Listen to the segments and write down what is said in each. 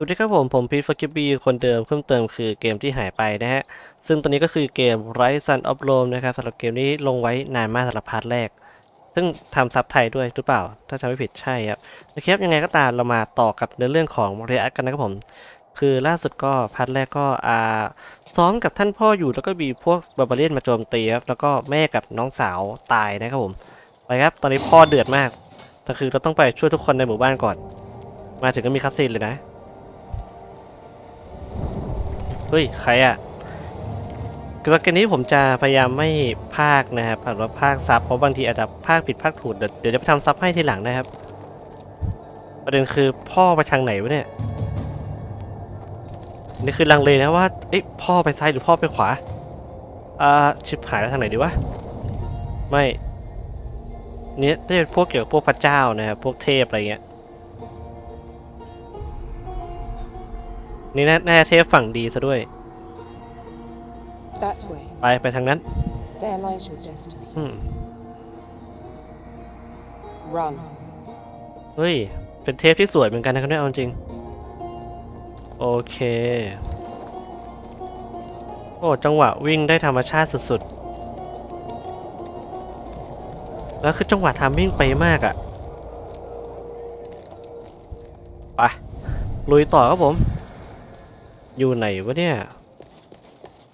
สวัสดีครับผม ผมพีทฟกิบบีคนเดิมเพิ่มเติมคือเกมที่หายไปนะฮะ ซึ่งตัวนี้ก็คือเกม Rise Sun of Rome นะครับสำหรับเกมนี้ลงไว้นานมากสำหรับพาร์ทแรก ซึ่งทำซับไทยด้วยหรือเปล่า ถ้าจำไม่ผิดใช่ครับนะครับยังไงก็ตามเรามาต่อกับเนื้อเรื่องของเรียกันนะครับผม คือล่าสุดก็พาร์ทแรกก็อ่าซ้อมกับท่านพ่ออยู่แล้วก็มีพวกบาบาเลียนมาโจมตีครับแล้วก็แม่กับน้องสาวตายนะครับผมไปครับตอนนี้พ่อเดือดมากแต่คือเราต้องไปช่วยทุกคนในหมู่บ้านก่อน มาถึงก็มีคัสซีนเลยนะ เฮ้ย ใครอะคือเกมนี้ผมจะพยายามไม่พากย์นะครับหรือว่าพากซับเพราะบางทีอาจจะพากผิดพากถูกเดี๋ยวจะไปทำซับให้ทีหลังนะครับ ประเด็นคือพ่อไปทางไหนวะเนี่ย นี่คือลังเลนะว่าเอ๊ะพ่อไปซ้ายหรือพ่อไปขวา อ่าชิบหายแล้วทางไหนดีวะ ไม่เนี่ยน่าจะเป็นพวกเกี่ยวกับพวกพระเจ้านะครับพวกเทพอะไรเงี้ย นี่น่าน่าจะเทพฝั่งดีซะด้วย That way. ไปไปทางนั้น There lies your destiny. อืม Run. เฮ้ย เป็นเทปที่สวยเหมือนกันนะครับเนี่ยเอาจริง โอเค โอ้ จังหวะวิ่งได้ธรรมชาติสุดๆ แล้วคือจังหวะทามมิ่งไปมากอะ่ะ ไป ลุยต่อครับผม อยู่ไหนวะเนี่ย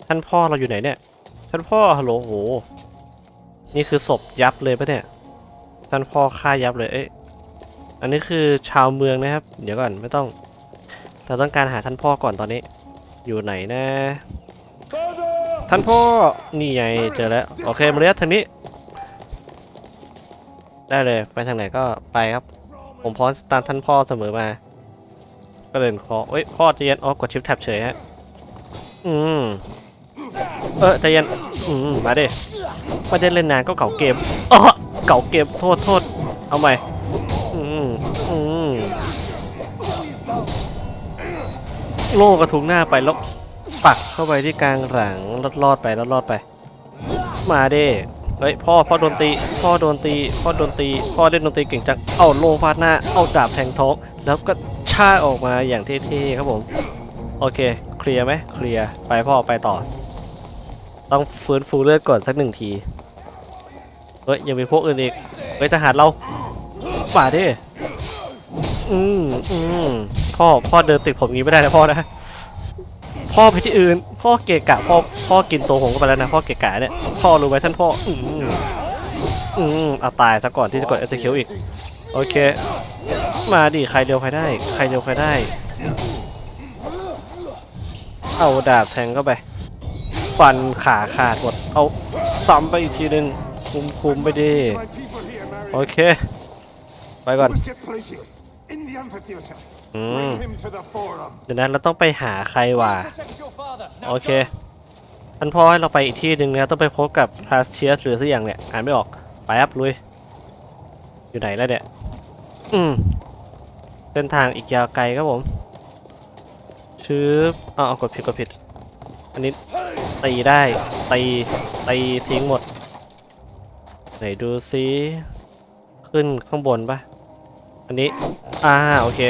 ท่านพ่อเราอยู่ไหนเนี่ย ท่านพ่อฮัลโหลโห นี่คือศพยับเลยปะเนี่ย ท่านพ่อฆ่ายับเลย เอ๊ะ อันนี้คือชาวเมืองนะครับ เดี๋ยวก่อนไม่ต้อง เราต้องการหาท่านพ่อก่อนตอนนี้ อยู่ไหนนะ ท่านพ่อ นี่ไงเจอแล้ว โอเคมาเรียกทางนี้ ได้เลย ไปทางไหนก็ไปครับ ผมพร้อมตามท่านพ่อเสมอมา ก็เดินคอเอ้ยพ่อใจเย็นอ๋อกดชิปแท็บเฉยฮะอืมเออใจเย็นอืมมาดิไม่ได้เล่นนานก็เก่าเกมอ๋อเก่าเกมโทษโทษเอาใหม่อืมอืมโล่กระทุงหน้าไปแล้วปักเข้าไปที่กลางหลังลอดลอดไปลอดลอดไป มาเด้เฮ้ยพ่อพ่อโดนตีพ่อโดนตีพ่อโดนตีพ่อเล่นดนตรีเก่งจัง เอ้าโล่ฟาดหน้า เอาดาบแทงท้อง แล้วก็ ชาออกมาอย่างเท่ๆครับผม โอเค เคลียร์ไหมเคลียร์ไปพ่อไปต่อ ต้องฟื้นฟูเลือดก่อนสักหนึ่งทีเฮ้ยยังมีพวกอื่นอีกเฮ้ยทหารเราป่าดิอืมอืมพ่อพ่อเดินติดผมงี้ไม่ได้นะพ่อนะพ่อไปที่อื่น พ่อเกะกะพ่อพ่อกินตัวผมก็ไปแล้วนะพ่อเกะกะเนี่ยพ่อรู้ไหมท่านพ่ออืมอืมเอาตายซะก่อนที่จะกด execute อีก โอเค มาดิใครเดียวใครได้ ใครเดียวใครได้ เอาดาบแทงเข้าไป ฟันขาขาดหมด เอาซ้ำไปอีกทีหนึ่งคุมคุมไปดิโอเค ไปก่อนอืมเดี๋ยวนั้นเราต้องไปหาใครว่ะโอเคท่านพ่อให้เราไปอีกที่หนึ่งนะครับต้องไปพบกับพาสเชียสหรือสักอย่างเนี่ยอ่านไม่ออกไปครับลุย อยู่ไหนแล้วเนี่ย อืมเส้นทางอีกยาวไกลครับผมชืบอ้าเอากดผิดกดผิด อันนี้ตีได้ตีตีทิ้งหมด ไหนดูซิขึ้นข้างบนปะอันนี้ อ่าโอเค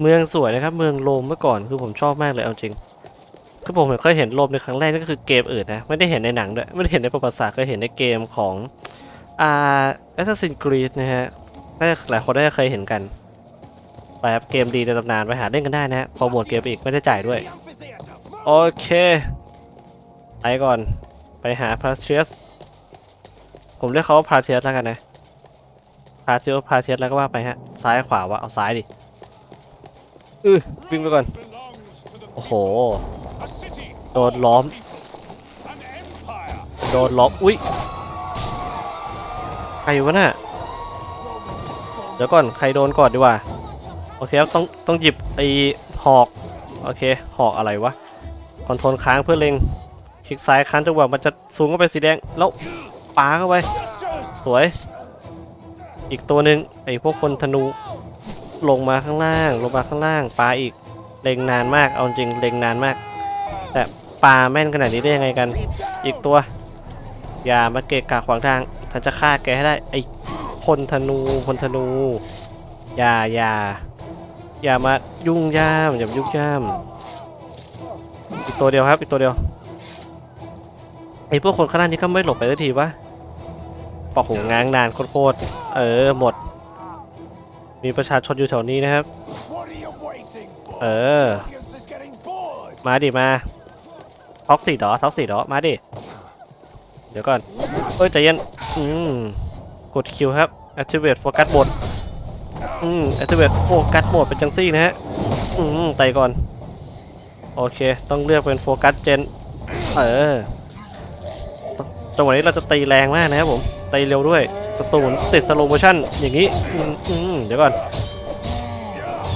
เมืองสวยนะครับ เมืองโรมเมื่อก่อนคือผมชอบมากเลยเอาจริงคือผมเคยเห็นโรมในครั้งแรกนั่นก็คือเกมอื่นนะไม่ได้เห็นในหนังด้วยไม่ได้เห็นในประวัติศาสตร์เคยเห็นในเกมของอ่า Assassin's Creed นะฮะ น่าจะหลายคนได้เคยเห็นกันไปครับเกมดีในตำนานไปหาเล่นกันได้นะฮะพอหมดเกมไปอีกไม่ได้จ่ายด้วย โอเคไปก่อนไปหาพาเทียสผมเรียกเขาว่าพาเทียสแล้วกันนะพาเทียสพาเทียสแล้วก็ว่าไปฮะ ซ้ายขวาวะเอาซ้ายดิอือวิ่งไปก่อน โอ้โห โดนล้อม โดนล้อม อุ๊ยใครวะน่ะ เดี๋ยวก่อนใครโดนก่อนดีกว่า โอเคครับต้องต้องหยิบไอ้หอก โอเค หอกอะไรวะ คอนโทรลค้างเพื่อเล็ง คลิกซ้ายค้างจังหวะมันจะซูมเข้าไปสีแดง แล้วปาเข้าไป สวย อีกตัวหนึ่งไอ้พวกคนธนู ลงมาข้างล่าง ลงมาข้างล่าง ปาอีก เล็งนานมาก เอาจริง เล็งนานมาก แต่ปาแม่นขนาดนี้ได้ยังไงกัน อีกตัว อย่ามาเกะกะขวางทาง ฉันจะฆ่าแกให้ได้ ไอ ลธนูพลธนู อย่าอย่าอย่ามายุ่งย่ามอย่ามายุ่งย่ามอีกตัวเดียวครับอีกตัวเดียวไอพวกคนข้างหน้านี้ก็ไม่หลบไปสักทีวะปอกหูง้างนานโคตรเออหมด มีประชาชนอยู่แถวนี้นะครับ เออ มาดิมาท็อกซี่ดอท็อกซี่ดอมาดิ เดี๋ยวก่อนเอ้ยใจเย็น อืม กดคิวครับ activate focus mode อืม activate focus mode เป็นจังซี่นะฮะ อืมไต่ก่อน โอเค ต้องเลือกเป็นโฟกัสเจน เออจังหวะนี้เราจะตีแรงมากนะครับผม ตีเร็วด้วยสตูนติดสโลโมชั่นอย่างนี้ อืมอมเดี๋ยวก่อน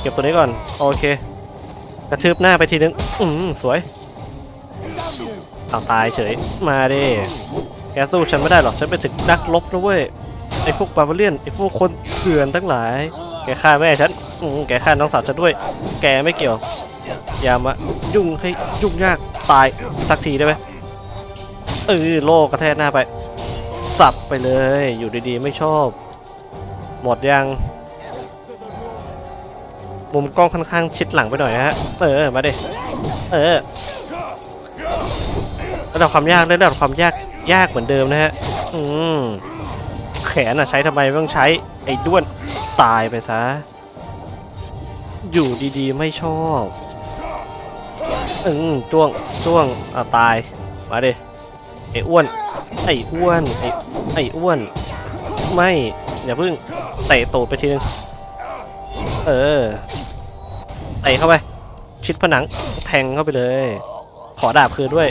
เก็บตัวนี้ก่อน โอเค กระทืบหน้าไปทีนึง อืมสวยเอาตายเฉย มาดิ แกสู้ฉันไม่ได้หรอก ฉันเป็นถึงนักรบนะเว้ย ไอ้พวกบาร์เบเลียนไอ้พวกคนเถื่อนทั้งหลาย แกฆ่าแม่ฉันอืมแกฆ่าน้องสาวฉันด้วย แกไม่เกี่ยว อย่ามายุ่งให้ยุ่งยากตายสักทีได้ไหมเออโลกกระแทกหน้าไป สับไปเลย อยู่ดีๆ ไม่ชอบ หมดยัง มุมกล้องค่อนข้างชิดหลังไปหน่อยนะฮะ เออ มาดิเออระดับความยากเลยระดับความยากยากเหมือนเดิมนะฮะ อืม แขนอะใช้ทำไมต้องใช้ไอ้ด้วนตายไปซะ อยู่ดีๆไม่ชอบอืมจ้วงจ้วงอะตาย มาดิไอ้อ้วน ไอ้อ้วนไอ้ไอ้อ้วน ไม่อย่าเพิ่งเตะตูดไปทีนึงเออเตะเข้าไป ชิดผนังแทงเข้าไปเลย ขอดาบคืนด้วย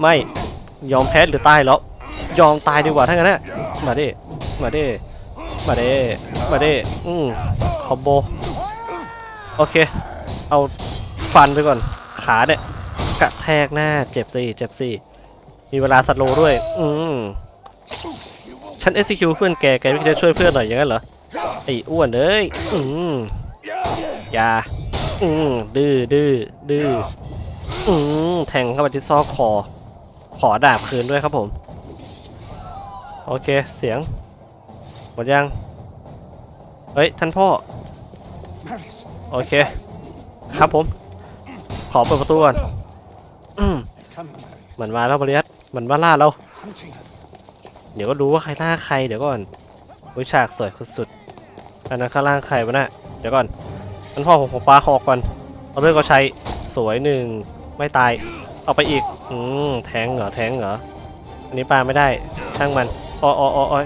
ไม่ยอมแพ้หรือตายแล้ว ยอมตายดีกว่าถ้างั้นนะมาดิมาดิมาดิมาดิอืมคอมโบโอเค เอาฟันไปก่อนขาเนี่ยกระแทกหน้าเจ็บสิเจ็บสิมีเวลาสโลว์ด้วย อืมฉัน SCQ เพื่อนแกแกไม่คิดจะช่วยเพื่อนหน่อยอย่างนั้นเหรอไอ้อ้วนเอ้ยอืมอย่าอืมดื้อดื้อดื้ออืมแทงเข้าไปที่ซอกคอ ขอดาบคืนด้วยครับผม โอเค เสียง หมดยัง เฮ้ย ท่านพ่อ โอเค ครับผม ขอเปิดประตูก่อนเหมือนมาแล้วบริยัตเหมือนมาล่าเรา เดี๋ยวก็รู้ว่าใครล่าใคร เดี๋ยวก่อนวิฉากสวยสุดๆอันนั้นข้างล่างใครวะน่ะ เดี๋ยวก่อนท่านพ่อผมผมปาหอกก่อน เอาเรื่องก็ใช้สวยหนึ่งไม่ตาย เอาไปอีก อืม แทงเหรอ แทงเหรอ อันนี้ปลาไม่ได้ ช่างมันอ้ออ้ออ้อ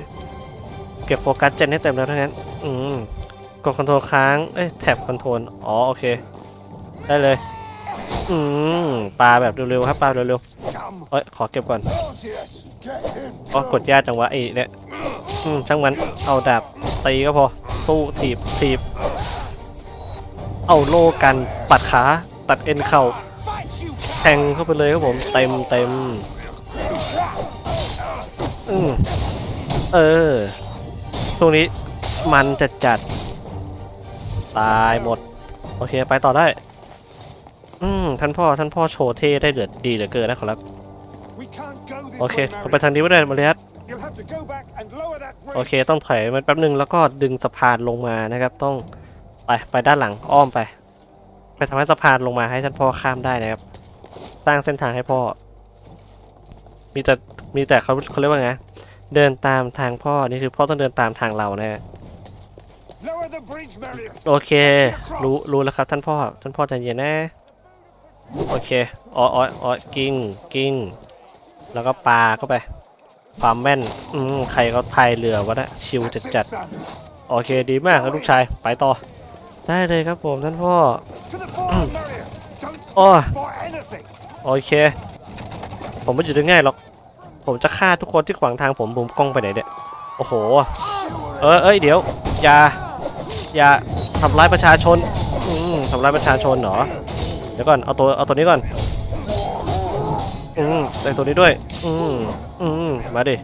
เก็บโฟกัสเจนให้เต็มแล้วเทั้งนั้น อืม กดคอนโทรลค้าง เอ้ย แท็บคอนโทรล อ๋อ โอเค ได้เลย อืมปาแบบเร็วๆครับ ปลาเร็วๆเอ้ย ขอเก็บก่อนอ๋อกดยากจังวะไอ้เนี่ย อืม ช่างมัน เอาดาบตีก็พอ สู้ถีบถีบ เอาโล่กัน ปัดขา ตัดเอ็นเข่า แทงเข้าไปเลยครับผม เต็มเต็ม อืมเออช่วงนี้มันจัดจัด ตายหมด โอเค ไปต่อได้ อืม ท่านพ่อ ท่านพ่อโชว์เท่ได้เดือดดีเหลือเกินนะครับ โอเคเราไปทางนี้ไม่ได้มาเลยครับ You'll have to go back and lower that โอเค ต้องถอยมันแป๊บนึงแล้วก็ดึงสะพานลงมานะครับ ต้องไปไปด้านหลังอ้อมไป ไปทำให้สะพานลงมาให้ท่านพ่อข้ามได้นะครับ สร้างเส้นทางให้พ่อ มีแต่ มีแต่เขาเขาเรียกว่าไง เดินตามทางพ่อ นี่คือพ่อต้องเดินตามทางเรานะฮะ Lower the bridge, Marius. โอเค รู้รู้แล้วครับท่านพ่อ ท่านพ่อใจเย็นนะ โอเคอ๋ออ๋ออ๋อกิ้งกิ้ง แล้วก็ปลาเข้าไป ความแม่น อืม ใครเขาพายเรือวะนะชิว That's จัด it, จัด son. โอเคดีมากครับลูกชาย ไปต่อ ได้เลยครับผมท่านพ่อ To the fore, Marius. Don't Oh. stop for anything. โอเค ผมไม่อยู่ได้ง่ายหรอก ผมจะฆ่าทุกคนที่ขวางทางผมบุมกล้องไปไหนเนี่ยโอ้โห เออเอ้ยเดี๋ยว อย่า อย่าทำร้ายประชาชนอืมทำร้ายประชาชนเหรอ เดี๋ยวก่อน เอาตัว เอาตัวนี้ก่อน อืมได้ตัวนี้ด้วย อืมอืมมาดิ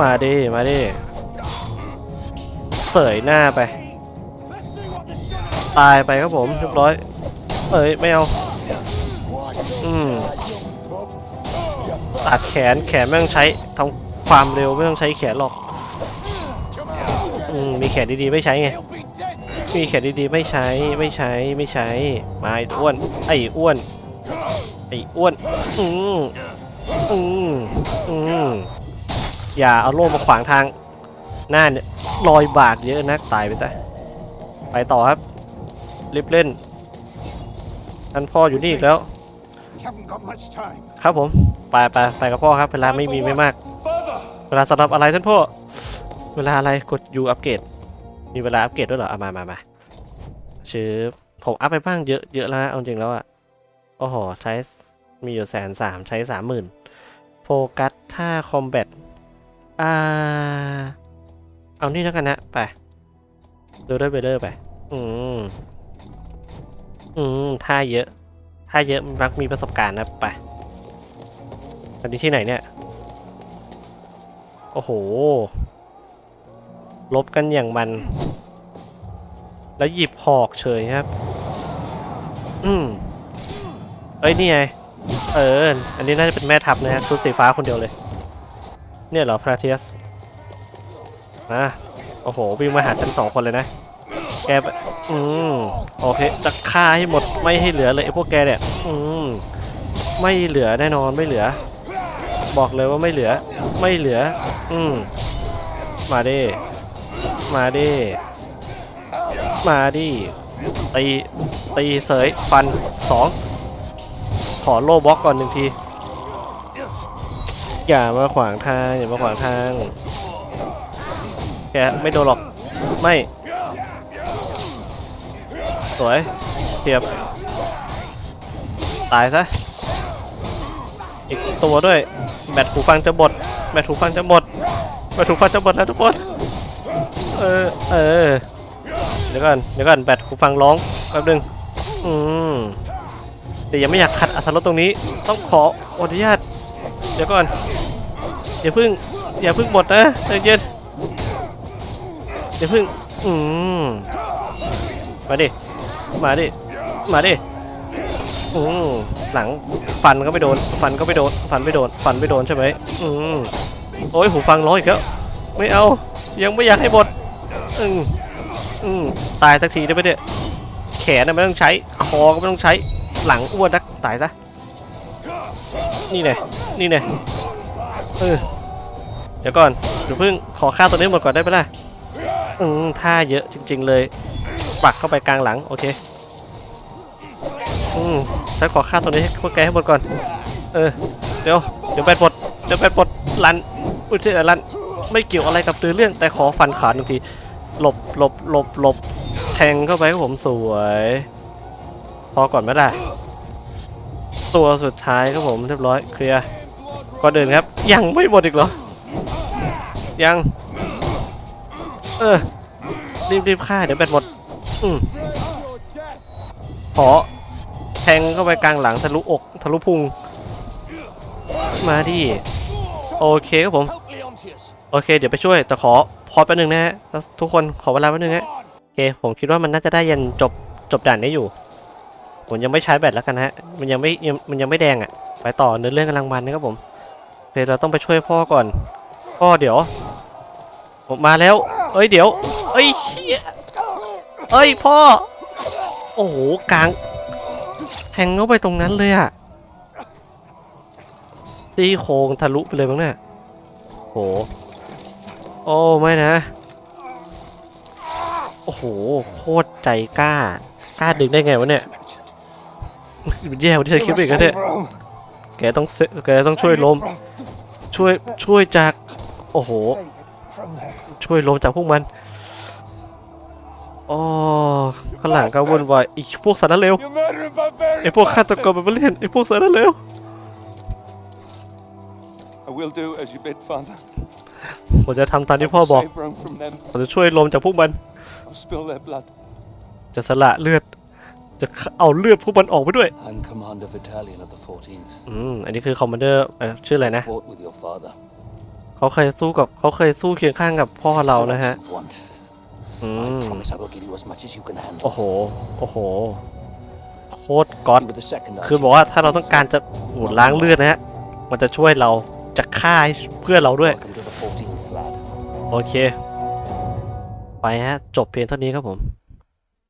มาดิ มาดิ เสยหน้าไป ตายไปครับผมเรียบร้อย เอ้ย ไม่เอา อืม ตัดแขนแขนไม่ต้องใช้ทำความเร็วไม่ต้องใช้แขนหรอกอืมมีแขนดีๆไม่ใช้ไงมีแขนดีๆไม่ใช้ไม่ใช้ไม่ใช้มาไอ้อ้วน ไอ้อ้วนไอ้อ้วนอืมอืมอืมอย่าเอาโล่มาขวางทาง หน้าเนี่ยรอยบากเยอะนักตายไปแต่ไปต่อครับรีบเล่นท่านพ่ออยู่นี่อีกแล้ว ครับผม ไปไปไปกับพ่อครับ เวลาไม่มีไม่มาก Further! เวลาสำหรับอะไรท่านพ่อ เวลาอะไรกด U อัปเกรด มีเวลาอัปเกรดด้วยเหรอเอามามามาชื่อผมอัพไปบ้างเยอะเยอะแล้วนะเอาจริงแล้วอะโอ้โห ใช้มีอยู่แสนสามใช้สามหมื่นโฟกัสท่าคอมแบทอ่า เอานี่แล้วกันนะ ไปดูด้วยเบลเลอร์ไป อืม อืมท่าเยอะ ท่าเยอะมักมีประสบการณ์นะไป อันนี้ที่ไหนเนี่ย โอ้โห ลบกันอย่างมัน แล้วหยิบหอกเฉยครับ อืมเอ้ย นี่ไง เออ อันนี้น่าจะเป็นแม่ทัพนะฮะชุดสีฟ้าคนเดียวเลย เนี่ยเหรอพราเทียสนะโอ้โห วิ่งมาหาฉันสองคนเลยนะ แกอืมโอเค จะฆ่าให้หมดไม่ให้เหลือเลยไอ้พวกแกเนี่ย อืมไม่เหลือแน่นอนไม่เหลือ บอกเลยว่าไม่เหลือ ไม่เหลือ อืม มาดิ มาดิ มาดิ ตี ตีเสย ฟันสอง ขอโล่บล็อกก่อนหนึ่งที อย่ามาขวางทาง อย่ามาขวางทาง แกไม่โดนหรอก ไม่ สวยเทียบ ตายซะ อีกตัวด้วย แบตหูฟังจะหมด แบตหูฟังจะหมด แบตหูฟังจะหมดแล้วทุกคน เออ เออ เดี๋ยวก่อน เดี๋ยวก่อน แบตหูฟังร้องแป๊บนึง อืมแต่ยังไม่อยากขัดอัตรถตรงนี้ ต้องขออนุญาต เดี๋ยวก่อน อย่าเพึ่ง อย่าเพึ่งหมดนะใจเย็นอย่าเพึ่ง อืม มาดิ มาดิ มาดิ อืมหลังฟันก็ไม่โดน ฟันก็ไม่โดน ฟันไม่โดน ฟันไม่โดนใช่ไหมอืมโอ้ยหูฟังร้องอีกแล้วไม่เอา ยังไม่อยากให้หมดอืมอืมตายสักทีได้ไหมเนี่ยแขนน่ะไม่ต้องใช้คอก็ไม่ต้องใช้ หลังอ้วนนักตายซะนี่ไงนี่ไงเออเดี๋ยวก่อนเดี๋ยวเพิ่งขอฆ่าตัวนี้หมดก่อนได้ไหมล่ะอืมท่าเยอะจริง ๆ เลย ปักเข้าไปกลางหลัง โอเค อืมฉันขอฆ่าตัวนี้ให้พวกแกให้หมดก่อน เออ เดี๋ยว เดี๋ยวแบตหมด เดี๋ยวแบตหมดลัน อุ้ยเจ๊ลัน ไม่เกี่ยวอะไรกับเนื้อเรื่องแต่ขอฟันขาหนึ่งที หลบหลบหลบหลบแทงเข้าไปครับผมสวย พอก่อนไหมล่ะ ตัวสุดท้ายครับผมเรียบร้อยเคลียร์ก่อนอื่นครับ ยังไม่หมดอีกเหรอ ยัง เออ รีบรีบฆ่าเดี๋ยวแบตหมด อืมขอ งเข้าไปกลางหลังทะลุอกทะลุพุง มาดิโอเคครับผม โอเค เดี๋ยวไปช่วย แต่ขอพอแป๊บนึงนะฮะทุกคนขอเวลาแป๊บนึงฮะโอเค ผมคิดว่ามันน่าจะได้ยันจบจบด่านนี้อยู่ ผมยังไม่ใช้แบตแล้วกันนะฮะ มันยังไม่มันยังไม่แดงอะ่ะ ไปต่อเนื้อเรื่องกำลังมันนะครับผมโอเคเราต้องไปช่วยพ่อก่อนพ่อเดี๋ยวผมมาแล้ว เอ้ยเดี๋ยว เอ้ยเฮียเอ้ยพ่อ โอ้โหกลาง งเข้าไปตรงนั้นเลยอะซี่โครงทะลุไปเลยมั้งเนี่ยโห โอ้ไม่นะ โอ้โห โคตรใจกล้า กล้าดึงได้ไงวะเนี่ยมันแย่กว่าที่ฉันคิดไปอีกนเนี่ยแกต้องเซแกต้องช่วยลมช่วยช่วยจาก โอ้โห ช่วยลมจากพวกมัน อ๋อข้างหลังก็วุ่นวายอีกพวกสารเลว You murdering barbarian! ไอพวกฆาตกรแบบเล่นไอพวกสารเลว I will do as you bid, Father. ผมจะทำตามที่ I พ่อ will บอก Save Rome from them. ผมจะช่วยลมจากพวกมัน I'll spill their blood. จะสละเลือด จะเอาเลือดพวกมันออกไปด้วย I'm Commander Vitalian of the 14th. อืม อันนี้คือคอมมานเดอร์ชื่ออะไรนะ Fought with your father. เขาเคยสู้กับเขาเคยสู้เคียงข้างกับพ่อเรานะฮะ I ม promise I will give you as much as you can handle. โอ้โห โอ้โห โคตรก๊อต You were the second คือบอกว่าถ้าเราต้องการจะโหล้างเลือดนะฮะ มันจะช่วยเราจะฆ่าให้เพื่อนเราด้วย Welcome to the 14th, lad. โอเค ไปฮะ จบเพียงเท่านี้ครับผม